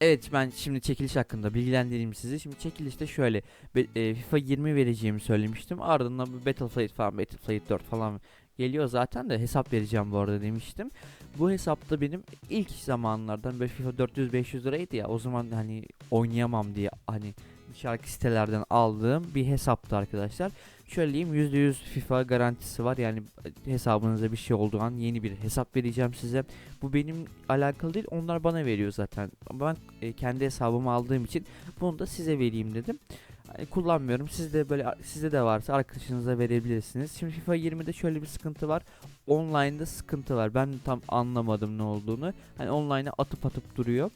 Evet ben şimdi çekiliş hakkında bilgilendireyim sizi. Şimdi çekilişte şöyle e, FIFA 20 vereceğimi söylemiştim. Ardından bu Battlefield falan Battlefield 4 falan geliyor zaten de hesap vereceğim bu arada demiştim. Bu hesapta benim ilk zamanlardan böyle FIFA 400-500 liraydı ya o zaman hani oynayamam diye hani şarkı sitelerden aldığım bir hesaptı arkadaşlar. Şöyle diyeyim %100 FIFA garantisi var yani hesabınıza bir şey olduğu an yeni bir hesap vereceğim size. Bu benim alakalı değil onlar bana veriyor zaten. Ben e, kendi hesabımı aldığım için bunu da size vereyim dedim. Hani kullanmıyorum. Siz de böyle sizde de varsa arkadaşınıza verebilirsiniz. Şimdi FIFA 20'de şöyle bir sıkıntı var. Online'da sıkıntı var. Ben tam anlamadım ne olduğunu. Hani online'a atıp atıp duruyor.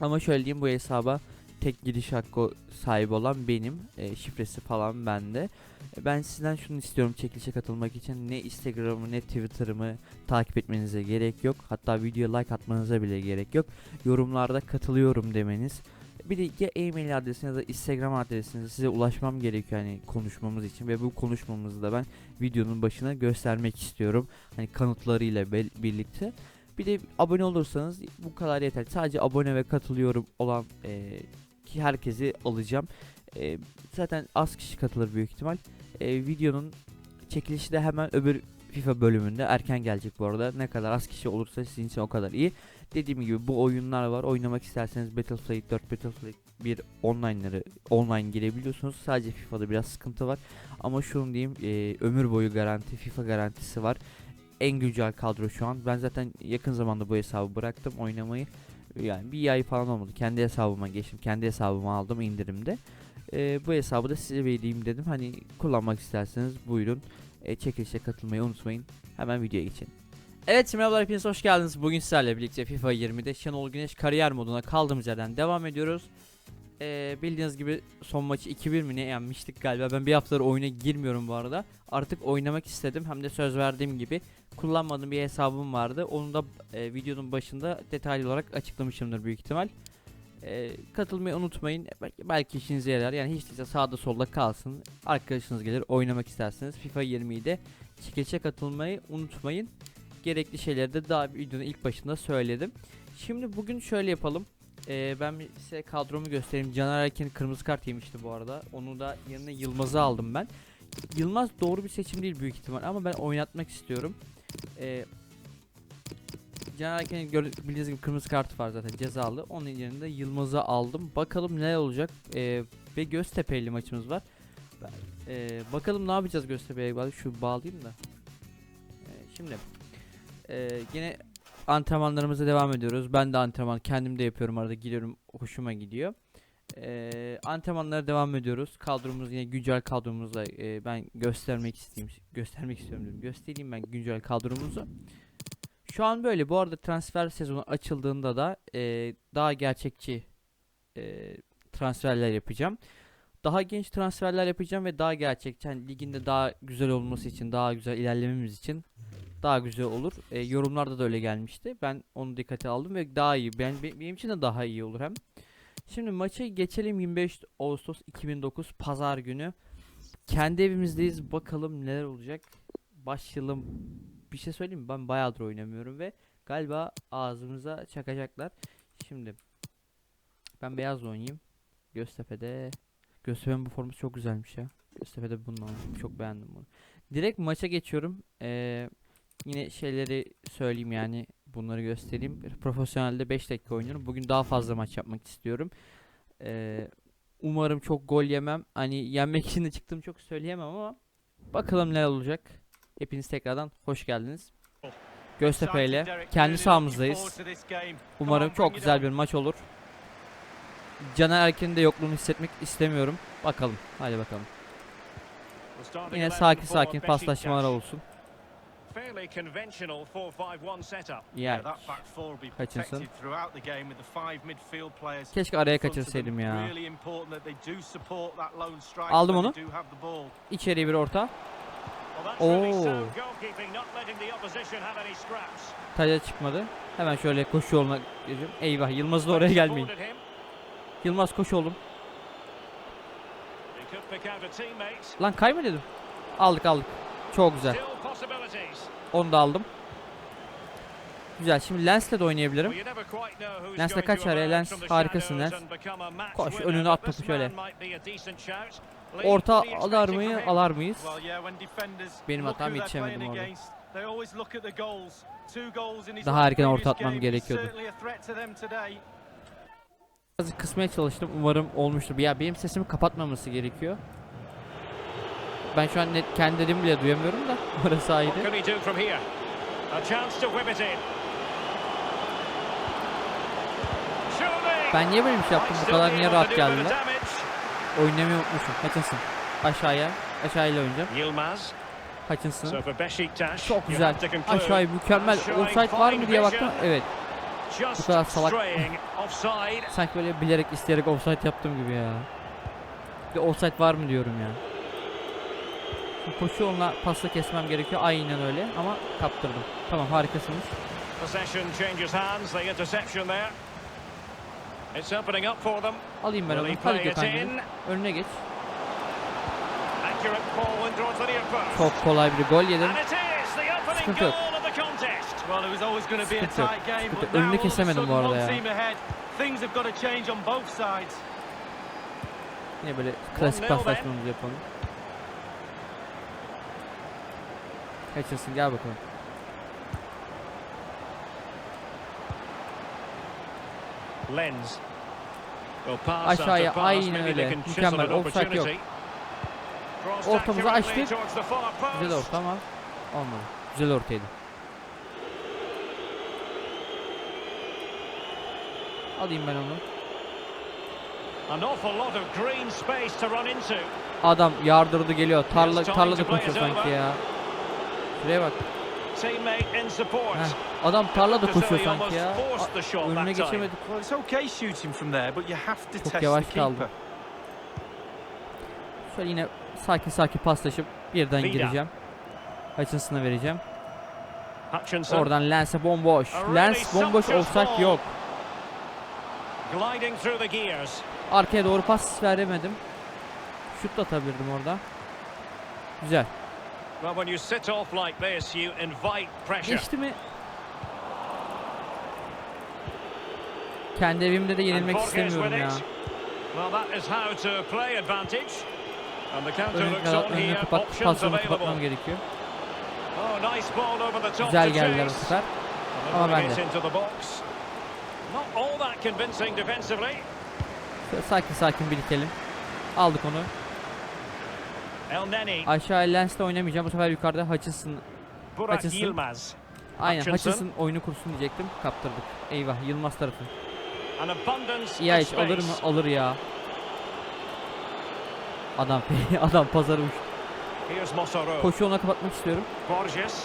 Ama şöyle diyeyim bu hesaba tek giriş hakkı sahibi olan benim. E, şifresi falan bende. E, Ben sizden şunu istiyorum çekilişe katılmak için. Ne Instagram'ı ne Twitter'ımı takip etmenize gerek yok. Hatta videoya like atmanıza bile gerek yok. Yorumlarda katılıyorum demeniz. Bir de ya e-mail adresiniz ya da Instagram adresinize size ulaşmam gerekiyor hani konuşmamız için ve bu konuşmamızı da ben videonun başına göstermek istiyorum. Hani kanıtlarıyla birlikte. Bir de abone olursanız bu kadar yeter. Sadece abone ve katılıyorum olan e, ki herkesi alacağım. E, zaten az kişi katılır büyük ihtimal. E, videonun çekilişi de hemen öbür FIFA bölümünde erken gelecek bu arada. Ne kadar az kişi olursa sizin için o kadar iyi. Dediğim gibi bu oyunlar var. Oynamak isterseniz Battlefield 4, Battlefield 1 online'ları online girebiliyorsunuz. Sadece FIFA'da biraz sıkıntı var. Ama şunu diyeyim e, ömür boyu garanti, FIFA garantisi var. En güncel kadro şu an. Ben zaten yakın zamanda bu hesabı bıraktım oynamayı. Yani bir ay falan olmadı. Kendi hesabıma geçtim. Kendi hesabımı aldım indirimde. E, bu hesabı da size vereyim dedim. Hani kullanmak isterseniz buyurun. E, çekilişe katılmayı unutmayın. Hemen videoya geçelim. Evet merhabalar hepiniz hoş geldiniz. Bugün sizlerle birlikte FIFA 20'de Şenol Güneş kariyer moduna kaldığımız yerden devam ediyoruz. Ee, bildiğiniz gibi son maçı 2-1 mi ne yenmiştik galiba. Ben bir haftadır oyuna girmiyorum bu arada. Artık oynamak istedim. Hem de söz verdiğim gibi kullanmadığım bir hesabım vardı. Onu da e, videonun başında detaylı olarak açıklamışımdır büyük ihtimal. Ee, katılmayı unutmayın. Belki, belki işinize yarar. Yani hiç değilse sağda solda kalsın. Arkadaşınız gelir oynamak isterseniz FIFA 20'yi de çekilişe katılmayı unutmayın gerekli şeyleri de daha videonun ilk başında söyledim. Şimdi bugün şöyle yapalım. Ee, ben size kadromu göstereyim. Caner Erkin kırmızı kart yemişti bu arada. Onu da yanına Yılmaz'ı aldım ben. Yılmaz doğru bir seçim değil büyük ihtimal ama ben oynatmak istiyorum. Ee, Caner Erkin'in bildiğiniz gibi kırmızı kartı var zaten cezalı. Onun yerine de Yılmaz'ı aldım. Bakalım ne olacak. Ee, ve Göztepe ile maçımız var. Ee, bakalım ne yapacağız Göztepe'ye. Şu bağlayayım da. Ee, şimdi ee, yine antrenmanlarımıza devam ediyoruz. Ben de antrenman kendim de yapıyorum arada gidiyorum hoşuma gidiyor. Ee, antrenmanlara devam ediyoruz. Kadromuz yine güncel kadromuzla e, ben göstermek isteyeyim göstermek istiyorum diyorum. Göstereyim ben güncel kadromuzu. Şu an böyle. Bu arada transfer sezonu açıldığında da e, daha gerçekçi e, transferler yapacağım. Daha genç transferler yapacağım ve daha gerçekçi. Yani liginde daha güzel olması için, daha güzel ilerlememiz için daha güzel olur. E, yorumlarda da öyle gelmişti. Ben onu dikkate aldım ve daha iyi. Ben be- benim için de daha iyi olur hem. Şimdi maça geçelim 25 Ağustos 2009 Pazar günü. Kendi evimizdeyiz. Bakalım neler olacak. Başlayalım. Bir şey söyleyeyim mi? Ben bayağıdır oynamıyorum ve galiba ağzımıza çakacaklar. Şimdi ben beyaz oynayayım. Göztepe'de Göztepe'nin bu forması çok güzelmiş ya. Göztepe'de bunu aldım. Çok beğendim bunu. Direkt maça geçiyorum. Ee, yine şeyleri söyleyeyim yani bunları göstereyim. Profesyonelde 5 dakika oynuyorum. Bugün daha fazla maç yapmak istiyorum. Ee, umarım çok gol yemem. Hani yenmek için de çıktım çok söyleyemem ama bakalım neler olacak. Hepiniz tekrardan hoş geldiniz. Göztepe ile kendi sahamızdayız. Umarım çok güzel bir maç olur. Caner Erkin'in de yokluğunu hissetmek istemiyorum. Bakalım. Hadi bakalım. Yine sakin sakin paslaşmalar olsun. Fairly conventional 4-5-1 setup. Ya that back four will be protected throughout the game with the five midfield players. Keşke araya kaçırsaydım ya. Really important that they do support that lone striker Aldım onu. they do have the ball. İçeriye bir orta. Scraps. Taca çıkmadı. Hemen şöyle koşu yoluna gireceğim. Eyvah Yılmaz da oraya gelmeyin. Yılmaz koş oğlum. Lan kayma dedim. Aldık aldık. Çok güzel. Onu da aldım. Güzel. Şimdi Lens'le de oynayabilirim. Lens'le kaç araya? Lens harikasın Lens. Koş, önüne at topu şöyle. Orta alar mıyı? Alar mıyız? Benim hatam yetişemedim orada. Daha erken orta atmam gerekiyordu. Biraz kısmaya çalıştım. Umarım olmuştur. Ya benim sesimi kapatmaması gerekiyor. Ben şu an net kendi dediğimi bile duyamıyorum da. Orası ayrı. Ben niye böyle bir şey yaptım? Bu kadar niye rahat geldiler? Oynamayı unutmuşum. Hutchinson. Aşağıya. Aşağıyla oynayacağım. For Beşiktaş, Çok güzel. Aşağıya mükemmel. Offside var mı diye baktım. Evet. Just kadar salak. Sanki böyle bilerek isteyerek offside yaptım gibi ya. Bir offside var mı diyorum ya. Şimdi koşu yoluna pasla kesmem gerekiyor. Aynen öyle ama kaptırdım. Tamam harikasınız. Possession changes hands, the interception there. It's opening up for them. Alayım ben onu. Hadi Gökhan'cığım. Önüne geç. Çok kolay bir gol yedin. Sıkıntı yok. Sıkıntı yok, sıkıntı Önünü kesemedim bu arada ya. team ahead. Things have got to change on both sides. Yine böyle klasik 1-0 paslaşmamızı yapalım. Hutchinson gel bakalım. Lens. Aşağıya, they öyle. Mükemmel, offside yok. Ortamızı açtık. Güzel orta ama olmadı. Güzel ortaydı. Alayım ben onu. An awful lot of green space to run into. Adam yardırdı geliyor. Tarla tarlada it sanki ya. Şuraya bak. Teammate in support. Heh. Adam Looked as koşuyor sanki ya. A- Önüne geçemedik. Well, it's okay shooting from there, but you have to Çok yavaş kaldı. Şöyle yine sakin sakin paslaşıp birden gireceğim. Hutchinson'a vereceğim. Hutchinson Oradan Lens'e bomboş. Lens bomboş offside yok. gliding through the gears. Arkaya doğru pas veremedim. Şut da atabilirdim orada. Güzel. Well, when you sit off like this, you invite pressure. Geçti mi? Kendi evimde de yenilmek istemiyorum ya. Well, that is how to play advantage. And the counter looks on here. Options available. gerekiyor. Oh, nice ball over the top Güzel geldiler bu sefer. Ama ben de. Not all that convincing defensively. Sakin sakin birikelim. Aldık onu. Aşağı Lens'le oynamayacağım. Bu sefer yukarıda Hutchinson. Burak Hutchinson. Yilmaz. Aynen Hutchinson. Hutchinson oyunu kursun diyecektim. Kaptırdık. Eyvah Yılmaz tarafı. Ya iş alır mı? Alır ya. Adam adam pazarı uçtu. Koşu ona kapatmak istiyorum. Borges.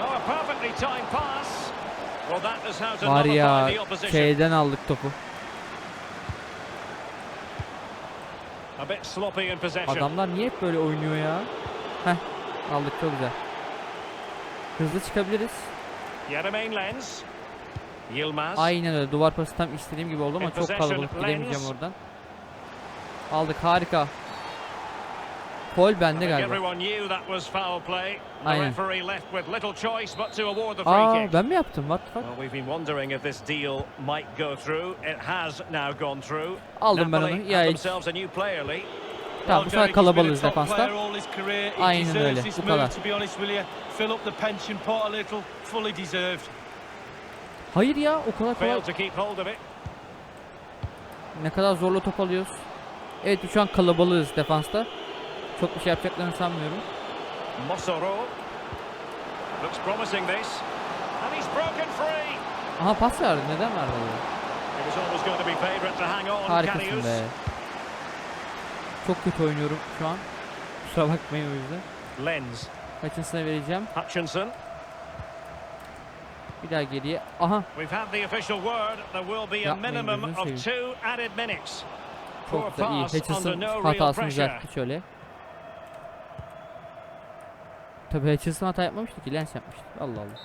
Oh, Var ya şeyden aldık topu. A bit sloppy in possession. Adamlar niye hep böyle oynuyor ya? Heh aldık çok güzel. Hızlı çıkabiliriz. Aynen öyle duvar pası tam istediğim gibi oldu ama çok kalabalık gidemeyeceğim oradan. Aldık harika. I bende galiba. Aynen. Aa ben mi yaptım? What the fuck? Aldım ben onu. Ya hiç. Tamam bu sefer kalabalığız defansta. Aynen öyle, bu kadar. Hayır ya o kadar kolay. Ne kadar zorla top alıyoruz. Evet şu an kalabalığız defansta. Çok bir şey yapacaklarını sanmıyorum. Mosoro. Looks promising this. And he's broken free. Aha pas verdi. Neden verdi? It was always going to be favourite to hang on. Harikasın be. Çok kötü oynuyorum şu an. Kusura bakmayın o yüzden. Lens. Hutchinson'a vereceğim. Hutchinson. Bir daha geriye. Aha We've had the official word. There will be a minimum of two added minutes. çok güzel iyi. Hutchinson hatasını düzeltti şöyle. Tabii Hutchinson hata yapmamıştı ki Lens yapmıştı. Allah Allah.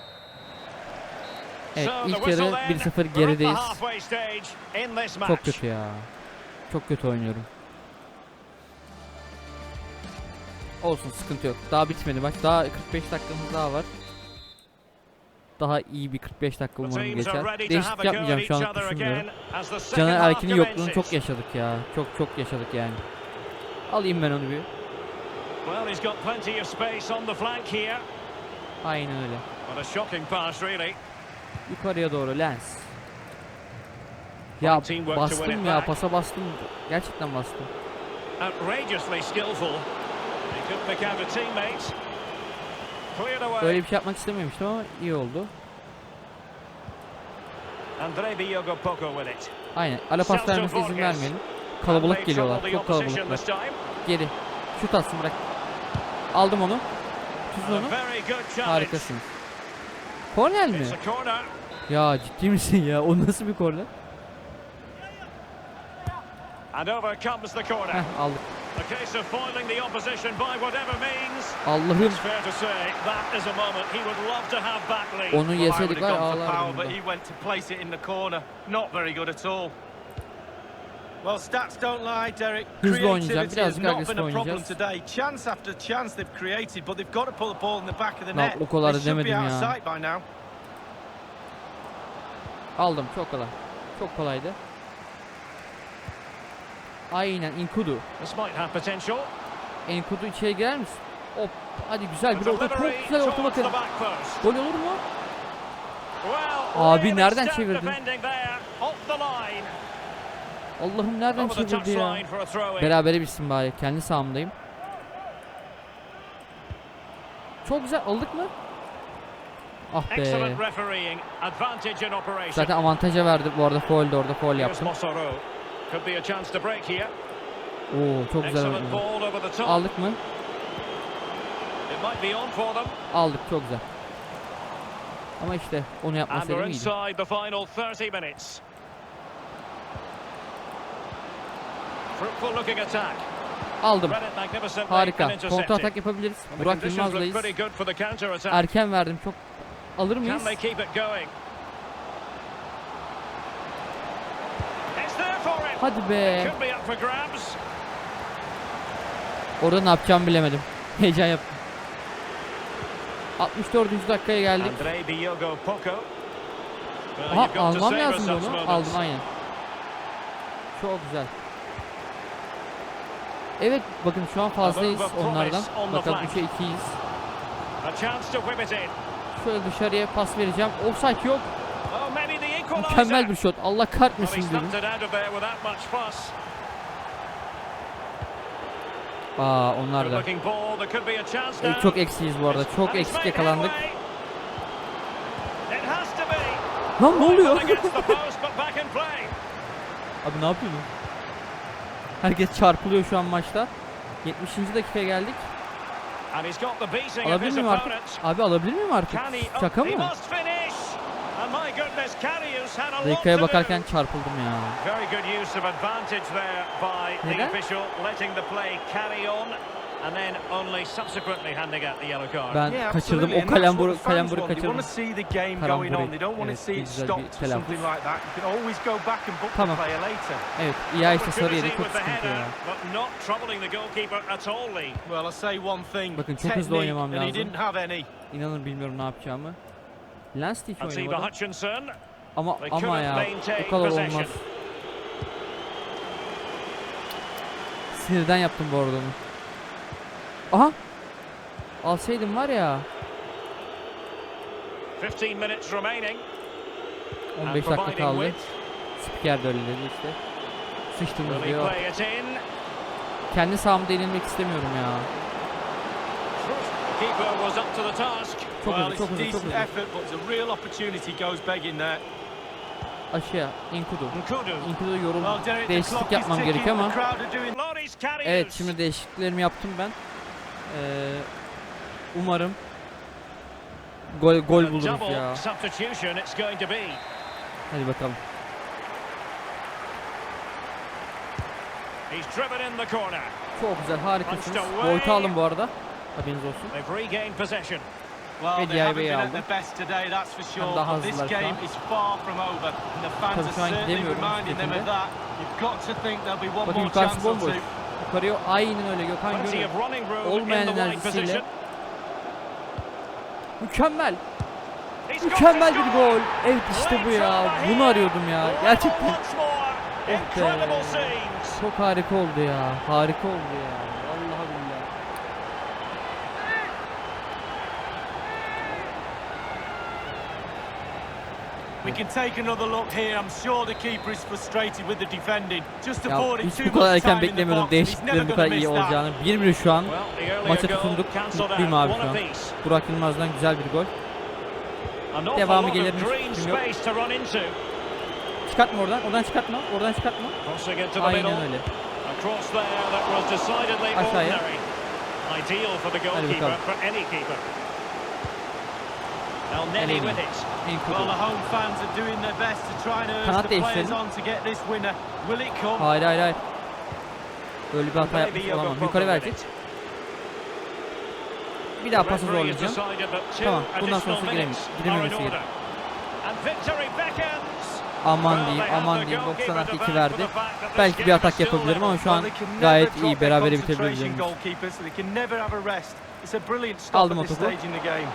Evet ilk yarı then. 1-0 We're at the gerideyiz. Çok kötü ya. Çok kötü oynuyorum. Olsun sıkıntı yok. Daha bitmedi maç. Daha 45 dakikamız daha var. daha iyi bir 45 dakika umarım geçer. Değişiklik yapmayacağım şu an düşünmüyorum. Caner Erkin'in yokluğunu çok yaşadık ya. Çok çok yaşadık yani. Alayım ben onu bir. Well, he's got plenty of space on the flank here. Aynen öyle. What a shocking pass, really. Yukarıya doğru lens. Ya bastım ya pasa bastım. Gerçekten bastım. Outrageously skillful. He couldn't pick out a teammate. Cleared away. Böyle bir şey yapmak istememiştim ama iyi oldu. Andrei Diogo Poco with it. Aynen. Ara pas vermesine izin vermeyelim. Kalabalık geliyorlar. Çok kalabalıklar. Geri. Şut atsın bırak. Aldım onu. Challenge. Harikasınız. Kornel mi? Ya ciddi misin ya? O nasıl bir kornel? And over comes the corner. Heh aldık. A case of foiling the opposition by whatever means. Allah'ım. It's fair to say that is a moment he would love to have back lead. Onu yeseydik var ağlardım but burada. he went to place it in the corner. Not very good at all. Well, stats don't lie, Derek. Hızlı oynayacağım, Creativity has birazcık not agresif been a problem oynayacağız. today. Chance after chance they've created, but they've got to put the ball in the back of the net. o kadar They should be demedim out of ya. sight by now. Aldım çok kolay. Çok kolaydı. Aynen Inkudu. This might have potential. Enkudu içeri girer misin? Hop. Hadi güzel bir orta. Çok güzel orta bakın. Gol olur mu? Abi nereden çevirdin? defending there. Off the line. Allah'ım nereden çevirdi ya? Berabere bitsin bari. Kendi sahamdayım. Çok güzel. Aldık mı? Ah be. Zaten avantaja verdi bu arada foul orada foul yaptım. Oo çok güzel oldu. Aldık mı? Aldık çok güzel. Ama işte onu yapmasaydım iyiydi. Aldım. Harika. Kontra atak yapabiliriz. Burak Yılmaz'layız. Erken verdim. Çok alır mıyız? Hadi be. Orada ne yapacağımı bilemedim. Heyecan yaptım. 64. dakikaya geldik. Aha almam lazım onu. Aldım aynen. Çok güzel. Evet bakın şu an fazlayız onlardan. Bakalım flank. 3'e 2'yiz. A chance to whip it in. Şöyle dışarıya pas vereceğim. Offside yok. Oh. Mükemmel bir shot. Allah kahretmesin dedim. Aa onlar da. E, çok eksiyiz bu arada. Çok eksik yakalandık. Lan ne oluyor? Abi ne yapıyorsun? Herkes çarpılıyor şu an maçta. 70. dakikaya geldik. Alabilir miyim artık? Abi alabilir miyim artık? Oh, Şaka mı? Dakikaya bakarken çarpıldım ya. Neden? Official, letting the play carry on. And then only subsequently handing out the yellow card. Ben Yeah, kaçırdım absolutely, o kalemburu kalemburu want. They want kaçırdım. to see the game Karamburi. going on. They don't want Evet, to see it güzel bir stopped or telaffuz. something like that. You can always go back and book Tamam. the player later. Evet iyi işte sarı Opportunity yedi çok with the sıkıntı header, ya. but not troubling the goalkeeper at all, Lee. Well, I say one thing. Bakın çok hızlı technique, oynamam and he lazım. didn't have any. İnanın bilmiyorum ne yapacağımı. Lens Eva oynamadı. Hutchinson. Ama They ama ya o kadar possession. olmaz. Sinirden yaptım bu arada onu. Aha. Alsaydım var ya 15 minutes remaining. 15 and dakika kaldı. Spiker de öyle dedi işte. He diyor. Kendi sahamda yenilmek istemiyorum ya. The keeper was up to the task. Çok hızlı çok a hızlı çok decent hızlı. effort, but it's a real opportunity goes begging there. Aşağıya Inkudu. Nkudu. Inkudu yoruldu. Değişiklik yapmam gerekiyor ama. Evet şimdi değişikliklerimi yaptım ben. Ee, umarım gol gol A buluruz ya. substitution it's going to be. Hadi bakalım. He's driven in the corner. Çok güzel harikasınız. Boyutu aldım bu arada. Haberiniz olsun. They've regained possession. Well, they haven't been at their best today, that's for sure. daha But this game is far from over. And the fans Tabii are certainly reminding them of that. You've got to think there'll be one Bakın more chance or two. Yukarıya aynen öyle Gökhan room Olmayan enerjisiyle. Mükemmel. Mükemmel bir gol. Evet işte bu ya. Bunu arıyordum ya. Gerçekten. Oh be. Çok harika oldu ya. Harika oldu ya. We can take another look here. I'm sure the keeper is frustrated with the defending. Just Ya hiç bu kadar erken beklemiyordum. Değişikliklerin bu kadar iyi olacağını. 1-1 şu an. Maça tutunduk. Mutluyum abi şu an. Burak Yılmaz'dan güzel bir gol. Devamı gelir mi? yok. Çıkartma oradan. Oradan çıkartma. Oradan çıkartma. Aynen öyle. Aşağıya. ordinary. Ideal for the Hadi bakalım. El Neni Elneny. with it. En Well, kötü. the home fans are doing their best to try and urge Kanat the players değiştirelim. on to get this winner. Will it come? Hayır hayır hayır. Böyle bir hata yapmış olamam. Yukarı verecek. Bir daha pası zorlayacağım. Tamam, bundan sonrası giremi- minutes are in girememesi gerek. Aman diyeyim aman diyeyim. 90 goalkeeper artı to 2 thank verdi. Belki bir atak yapabilirim ama şu an gayet iyi berabere stop Aldım o topu. stage in the game.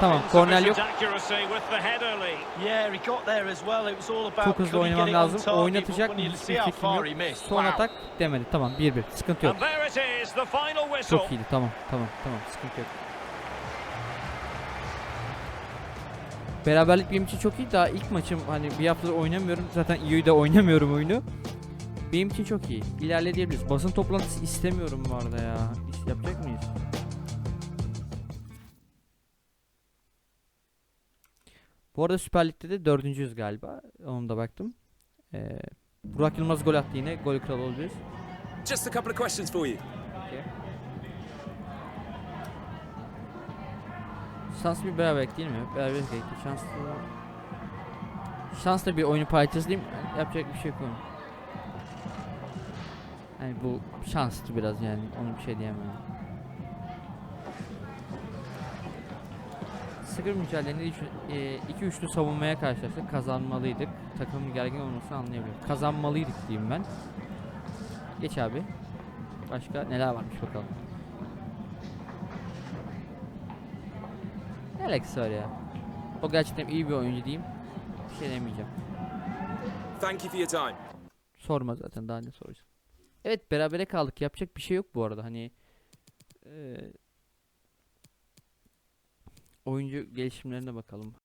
Tamam korner yok. Insufficient accuracy with the header Lee. Yeah, he got there as well. It was all about Çok hızlı oynamam lazım. Oynatacak mı? Hiçbir fikrim yok. Son atak demedi. Tamam 1-1. Sıkıntı yok. Çok iyiydi. Tamam tamam tamam. Sıkıntı yok. Beraberlik benim için çok iyi. Daha ilk maçım hani bir haftadır oynamıyorum. Zaten iyi de oynamıyorum oyunu. Benim için çok iyi. İlerleyebiliriz. Basın toplantısı istemiyorum bu arada ya. İş- Yapacak mıyız? Bu arada Süper Lig'de de dördüncüyüz galiba. Onu da baktım. Ee, Burak Yılmaz gol attı yine. Gol kralı olabiliriz. Just a couple of questions for you. Şanslı bir beraberlik değil mi? Beraberlik gerekli. Şanslı... Şanslı bir oyunu paylaşacağız değil mi? Yapacak bir şey yok onun. Yani bu şanslı biraz yani. Onu bir şey diyemem. Sıkır mücadelede 2 üçlü savunmaya karşılaştık. Kazanmalıydık. Takımın gergin olmasını anlayabiliyorum. Kazanmalıydık diyeyim ben. Geç abi. Başka neler varmış bakalım. Alakası var ya? O gerçekten iyi bir oyuncu diyeyim. Bir şey demeyeceğim. Thank you for your time. Sorma zaten daha ne soracağım. Evet berabere kaldık. Yapacak bir şey yok bu arada. Hani eee oyuncu gelişimlerine bakalım.